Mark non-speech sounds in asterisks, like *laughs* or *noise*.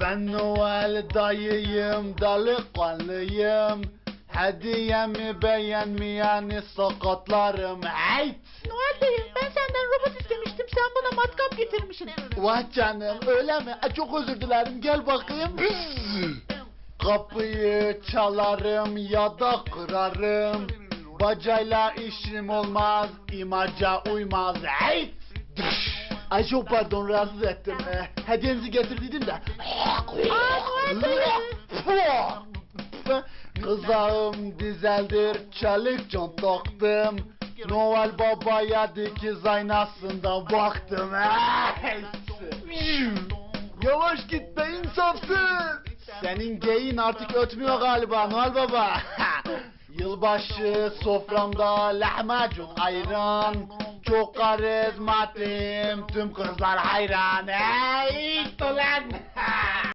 Ben Noel dayıyım, delikanlıyım. Hediyemi beğenmeyeni sakatlarım. Hey! Noel Bey ben senden robot istemiştim sen bana matkap getirmişsin. Vah canım öyle mi? E, Çok özür dilerim gel bakayım. Kapıyı çalarım ya da kırarım. Bacayla işim olmaz, imaca uymaz. Hey! Ay çok pardon rahatsız ettim. Ee, hediyenizi getirdiydim de. Kızağım dizeldir, çelik can taktım. Noel Baba'ya dikiz aynasından baktım. Yavaş git be insafsız. Senin geyin artık ötmüyor galiba Noel Baba. *laughs* Yılbaşı soframda lahmacun ayran. Çok karizmatim tüm kızlar hayran. Hey.